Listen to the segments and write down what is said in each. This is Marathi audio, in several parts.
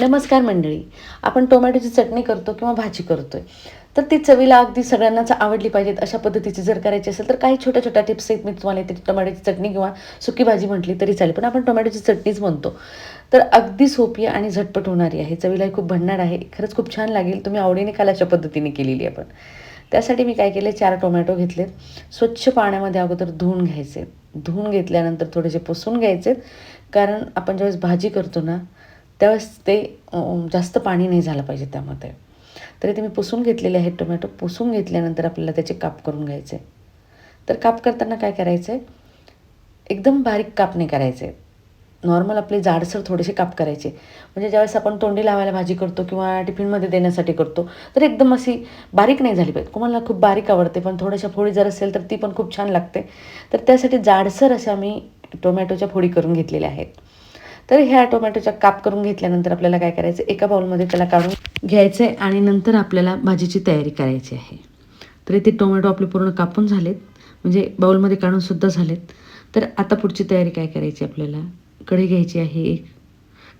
नमस्कार मंडळी. आपण टोमॅटोची चटणी करतो किंवा भाजी करतोय. तर ती चवीला अगदी सगळ्यांनाच आवडली पाहिजेत अशा पद्धतीची जर करायची असेल तर काही छोट्या छोट्या टिप्स आहेत. मी तुम्हाला इथे टोमॅटोची चटणी किंवा सुकी भाजी म्हटली तरी चालेल. पण आपण टोमॅटोची चटणीच म्हणतो. तर अगदी सोपी आणि झटपट होणारी आहे. चवीलाही खूप भन्नाट आहे. खरंच खूप छान लागेल. तुम्ही आवडीने खाल अशा पद्धतीने केलेली आहे आपण त्यासाठी मी काय केले चार टोमॅटो घेतलेत. स्वच्छ पाण्यामध्ये अगोदर धुवून घ्यायचे. धुवून घेतल्यानंतर थोडेसे पुसून घ्यायचे. कारण आपण ज्यावेळेस भाजी करतो ना त्यावेळेस ते जास्त पाणी नाही झालं पाहिजे त्यामध्ये. तरी ते मी पुसून घेतलेले आहेत टोमॅटो. पुसून घेतल्यानंतर आपल्याला त्याचे काप करून घ्यायचे. तर काप करताना काय करायचं? आहे एकदम बारीक काप नाही करायचे. नॉर्मल आपले जाडसर थोडेसे काप करायचे. म्हणजे ज्यावेळेस आपण तोंडी लावायला भाजी करतो किंवा टिफिनमध्ये देण्यासाठी करतो तर एकदम अशी बारीक नाही झाली पाहिजे. कोणाला खूप बारीक आवडते पण थोड्याशा फोडी जर असेल तर ती पण खूप छान लागते. तर त्यासाठी जाडसर अशा मी टोमॅटोच्या फोडी करून घेतलेल्या आहेत. तर ह्या टोमॅटोच्या काप करून घेतल्यानंतर आपल्याला काय करायचं? एका बाउलमध्ये त्याला काढून घ्यायचं आहे आणि नंतर आपल्याला भाजीची तयारी करायची आहे. तर इथे टोमॅटो आपले पूर्ण कापून झालेत. म्हणजे बाउलमध्ये काढूनसुद्धा झालेत. तर आता पुढची तयारी काय करायची आपल्याला? कढई घ्यायची आहे एक.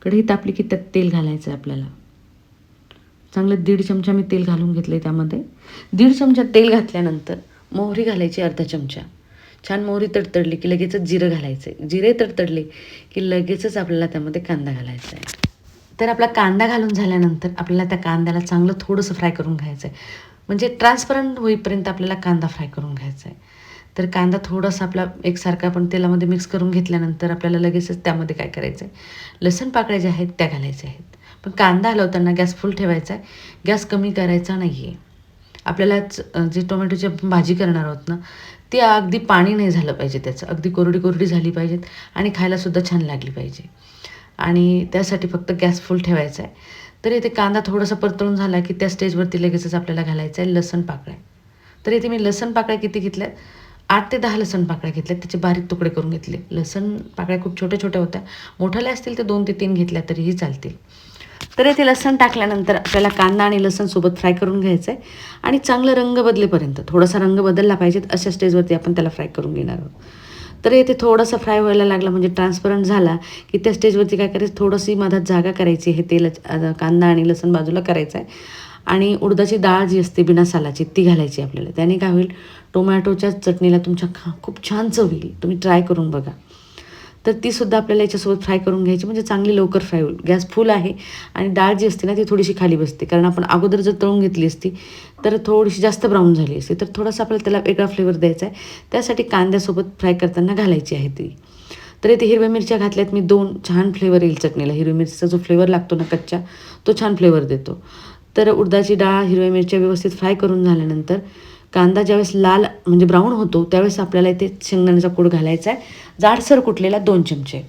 कढई तापली की त्यात तेल घालायचं आहे आपल्याला? चांगलं दीड चमचा मी तेल घालून घेतलं आहे त्यामध्ये. दीड चमचा तेल घातल्यानंतर मोहरी घालायची अर्धा चमचा. छान मोहरी तडतडली की लगेचच जिरं घालायचं आहे जिरे तडतडले की लगेचच आपल्याला त्यामध्ये कांदा घालायचा आहे तर आपला कांदा घालून झाल्यानंतर आपल्याला त्या कांद्याला चांगलं थोडंसं फ्राय करून घ्यायचं आहे म्हणजे ट्रान्सपरंट होईपर्यंत आपल्याला कांदा फ्राय करून घ्यायचा आहे तर कांदा थोडासा आपला एकसारखा आपण तेलामध्ये मिक्स करून घेतल्यानंतर आपल्याला लगेचच त्यामध्ये काय करायचं आहे लसण पाकळ्या ज्या आहेत त्या घालायच्या आहेत. पण कांदा हलवताना गॅस फुल ठेवायचा आहे गॅस कमी करायचा नाही आहे आपल्याला जे टोमॅटोची आपण भाजी करणार आहोत ना ती अगदी पाणी नाही झालं पाहिजे त्याचं. अगदी कोरडी कोरडी झाली पाहिजेत आणि खायलासुद्धा छान लागली पाहिजे. आणि त्यासाठी फक्त गॅस फुल ठेवायचा आहे. तर इथे कांदा थोडासा परतळून झाला की त्या स्टेजवरती लगेचच आपल्याला घालायचं आहे लसण पाकळ्या. तर इथे मी लसण पाकळ्या किती घेतल्या आठ ते दहा लसण पाकळ्या घेतल्या त्याचे बारीक तुकडे करून घेतले. लसण पाकळ्या खूप छोट्या छोट्या होत्या. मोठाल्या असतील तर दोन ते तीन घेतल्या तरीही चालतील. तर येथे लसण टाकल्यानंतर आपल्याला कांदा आणि लसण सोबत फ्राय करून घ्यायचं आहे आणि चांगलं रंग बदलेपर्यंत थोडासा रंग बदलला पाहिजेत अशा स्टेजवरती आपण त्याला फ्राय करून घेणार आहोत. तर येथे थोडासा फ्राय व्हायला लागला म्हणजे ट्रान्सपरंट झाला की त्या स्टेजवरती काय करायचं थोडीशी मधात जागा करायची हे तेल कांदा आणि लसण बाजूला करायचं आहे आणि उडदाची डाळ जी असते बिना सालाची ती घालायची आपल्याला. त्याने काय होईल? टोमॅटोच्या चटणीला तुमच्या खा खूप छान चव येईल. तुम्ही ट्राय करून बघा. तर तीसुद्धा आपल्याला याच्यासोबत फ्राय करून घ्यायची. म्हणजे चांगली लवकर फ्राय होईल. गॅस फुल आहे. आणि डाळ जी असते ना ती थोडीशी खाली बसते. कारण आपण अगोदर जर तळून घेतली असती तर थोडीशी जास्त ब्राऊन झाली असती. तर थोडासा आपल्याला त्याला वेगळा फ्लेवर द्यायचा आहे. त्यासाठी कांद्यासोबत फ्राय करताना घालायची आहे ती. तर इथे हिरव्या मिरच्या घातल्यात. मी दोन छान फ्लेवर येईल चटणीला. हिरव्या मिरचीचा जो फ्लेवर लागतो ना कच्चा तो छान फ्लेवर देतो. तर उडदाची डाळ हिरव्या मिरच्या व्यवस्थित फ्राय करून झाल्यानंतर कांदा ज्यावेळेस लाल म्हणजे ब्राऊन होतो त्यावेळेस आपल्याला इथे शेंगदाण्याचा कूड घालायचा आहे जाडसर कुटलेला दोन चमचे.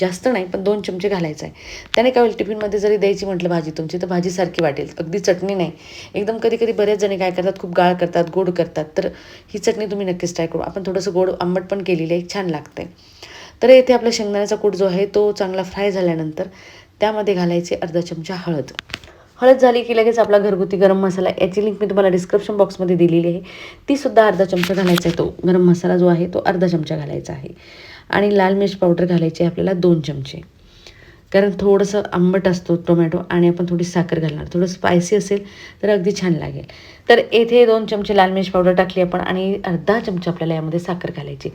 जास्त नाही पण दोन चमचे घालायचा आहे त्याने काय होईल टिफिनमध्ये जरी द्यायची म्हटलं भाजी तुमची तर भाजी सारखी वाटेल. अगदी चटणी नाही. एकदम कधी कधी बरेच जणी काय करतात खूप गाळ करतात गोड करतात. तर ही चटणी तुम्ही नक्कीच ट्राय करू. आपण थोडंसं गोड आंबट पण केलेली आहे छान लागते तर येथे आपला शेंगदाण्याचा कूट जो आहे तो चांगला फ्राय झाल्यानंतर त्यामध्ये घालायचे अर्धा चमचा हळद. हळद झाली की लगेच आपला घरगुती गरम मसाला याची लिंक मी तुम्हाला डिस्क्रिप्शन बॉक्समध्ये दिलेली आहे. ती सुद्धा अर्धा चमचा घालायचा आहे तो. गरम मसाला जो आहे तो अर्धा चमचा घालायचा आहे. आणि लाल मिर्च पावडर घालायची आहे आपल्याला दोन चमचे. कारण थोडंसं आंबट असतो टोमॅटो आणि आपण थोडी साखर घालणार. थोडं स्पायसी असेल तर अगदी छान लागेल. तर येथे दोन चमचे लाल मिरच पावडर टाकली आपण आणि अर्धा चमचा आपल्याला यामध्ये साखर घालायची.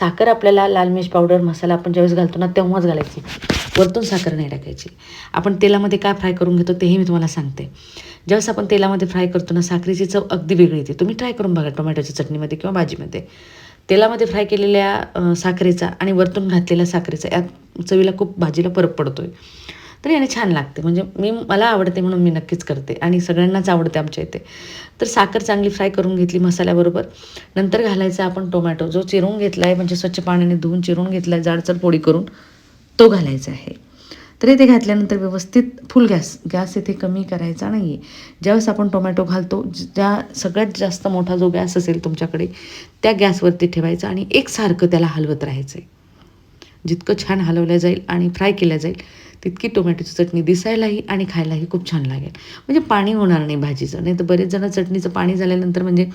साखर आपल्याला लाल मिरच पावडर मसाला आपण ज्यावेळेस घालतो ना तेव्हाच घालायची. वरतून साखर नाही टाकायची. आपण तेलामध्ये काय फ्राय करून घेतो तेही मी तुम्हाला सांगते. ज्यावेळेस आपण तेलामध्ये फ्राय करतो ना साखरेची चव अगदी वेगळी येते. तुम्ही ट्राय करून बघा टोमॅटोच्या चटणीमध्ये किंवा भाजीमध्ये. तेलामध्ये फ्राय केलेल्या साखरेचा आणि वरतून घातलेल्या साखरेचा या चवीला खूप भाजीला फरक पडतो आहे तर याने छान लागते. म्हणजे मी मला आवडते म्हणून मी नक्कीच करते आणि सगळ्यांनाच आवडते आमच्या इथे. तर साखर चांगली फ्राय करून घेतली मसाल्याबरोबर. नंतर घालायचा आपण टोमॅटो. जो चिरून घेतला आहे म्हणजे स्वच्छ पाण्याने धुवून चिरून घेतला आहे जाडसर पोळी करून तो घालायचा आहे. तर इथे घातल्यानंतर व्यवस्थित फुल गॅस गॅस इथे कमी करायचा नाही आहे ज्यावेळेस आपण टोमॅटो घालतो ज्या सगळ्यात जास्त मोठा जो गॅस असेल तुमच्याकडे त्या गॅसवरती ठेवायचा आणि एकसारखं त्याला हलवत राहायचं आहे जितकं छान हलवलं जाईल आणि फ्राय केलं जाईल तितकी टोमॅटोची चटणी दिसायलाही आणि खायलाही खूप छान लागेल. म्हणजे पाणी होणार नाही भाजीचं नाही तर बरेच जण चटणीचं पाणी झाल्यानंतर म्हणजे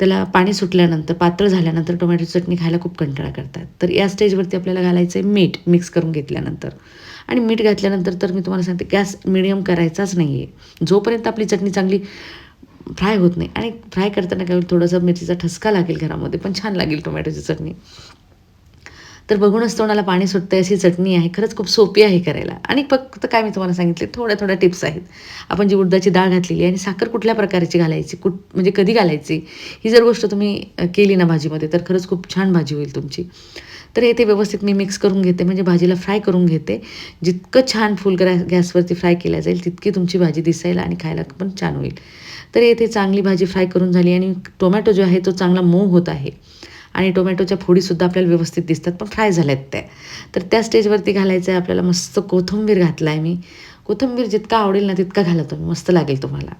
त्याला पाणी सुटल्यानंतर पातळ झाल्यानंतर टोमॅटोची चटणी खायला खूप कंटाळा करतात. तर या स्टेजवरती आपल्याला घालायचं आहे मीठ मिक्स करून घेतल्यानंतर. आणि मीठ घातल्यानंतर तर मी तुम्हाला सांगते गॅस मिडियम करायचाच नाही आहे जोपर्यंत आपली चटणी चांगली फ्राय होत नाही आणि फ्राय करताना काय थोडंसं मिरचीचा ठसका लागेल घरामध्ये पण छान लागेल टोमॅटोची चटणी. तर बघूनच तोंडाला पाणी सुटतं अशी चटणी आहे. खरंच खूप सोपी आहे करायला. आणि फक्त काय मी तुम्हाला सांगितले थोड्या थोड्या टिप्स आहेत. आपण जी उडदाची डाळ घातलेली आहे आणि साखर कुठल्या प्रकारची घालायची कुठ म्हणजे कधी घालायची ही जर गोष्ट तुम्ही केली ना भाजीमध्ये तर खरंच खूप छान भाजी होईल तुमची. तर हे ते व्यवस्थित मी मिक्स करून घेते म्हणजे भाजीला फ्राय करून घेते. जितकं छान फुल ग्रॅ गॅसवरती फ्राय केल्या जाईल तितकी तुमची भाजी दिसायला आणि खायला पण छान होईल. तर येथे चांगली भाजी फ्राय करून झाली आणि टोमॅटो जो आहे तो चांगला मऊ होत आहे. आणि टोमॅटोच्या फोडीसुद्धा आपल्याला व्यवस्थित दिसतात पण फ्राय झाल्यात त्या तर त्या स्टेजवरती घालायचं आहे आपल्याला मस्त कोथिंबीर घातला आहे मी. कोथिंबीर जितका आवडेल ना तितका घाला तुम्ही मस्त लागेल तुम्हाला.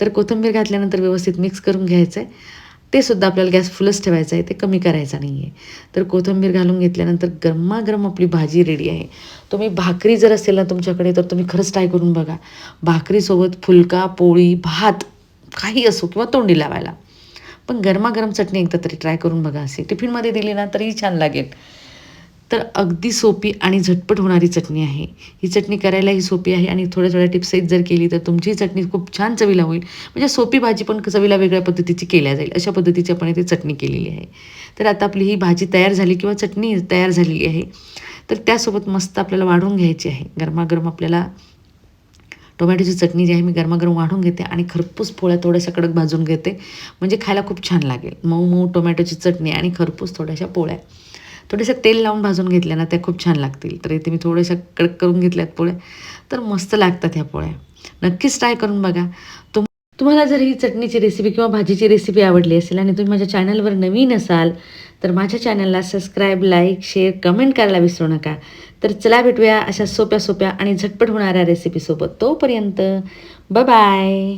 तर कोथिंबीर घातल्यानंतर व्यवस्थित मिक्स करून घ्यायचं आहे ते सुद्धा आपल्याला गॅस फुलच ठेवायचा आहे ते कमी करायचा नाही आहे तर कोथिंबीर घालून घेतल्यानंतर गरमागरम आपली भाजी रेडी आहे. तुम्ही भाकरी जर असेल ना तुमच्याकडे तर तुम्ही खरंच ट्राय करून बघा. भाकरीसोबत फुलका पोळी भात काही असो किंवा तोंडी लावायला. पण गरमागरम चटणी एकदा तरी ट्राय करून बघा असे टिफिनमध्ये दिली ना तरीही छान लागेल. तर अगदी सोपी आणि झटपट होणारी चटणी आहे. ही चटणी करायलाही सोपी आहे आणि थोड्या थोड्या टिप्सेत जर केली तर तुमची चटणी खूप छान चवीला होईल. म्हणजे सोपी भाजी पण चवीला वेगळ्या पद्धतीची केल्या जाईल. अशा पद्धतीची आपण इथे चटणी केलेली आहे. तर आता आपली ही भाजी तयार झाली किंवा चटणी तयार झालेली आहे. तर त्यासोबत मस्त आपल्याला वाढून घ्यायची आहे. गरमागरम आपल्याला टोमॅटोची चटणी जी आहे मी गरमागरम वाढून घेते आणि खरपूस पोळ्या थोड्याशा कडक भाजून घेते. म्हणजे खायला खूप छान लागेल. मऊ मऊ टोमॅटोची चटणी आणि खरपूस थोड्याशा पोळ्या. थोड्याशा तेल लावून भाजून घेतल्या ना त्या खूप छान लागतील. तर इथे मी थोड्याशा कडक करून घेतल्यात पोळ्या. तर मस्त लागतात ह्या पोळ्या. नक्कीच ट्राय करून बघा. तुम्हाला जर ही चटणीची रेसिपी किंवा भाजीची रेसिपी आवडली असेल आणि तुम्ही माझ्या चॅनलवर नवीन असाल तर माझ्या चॅनलला सबस्क्राईब लाईक शेअर कमेंट करायला विसरू नका. तर चला भेटूया अशा सोप्या सोप्या आणि झटपट होणाऱ्या रेसिपीसोबत तोपर्यंत बाय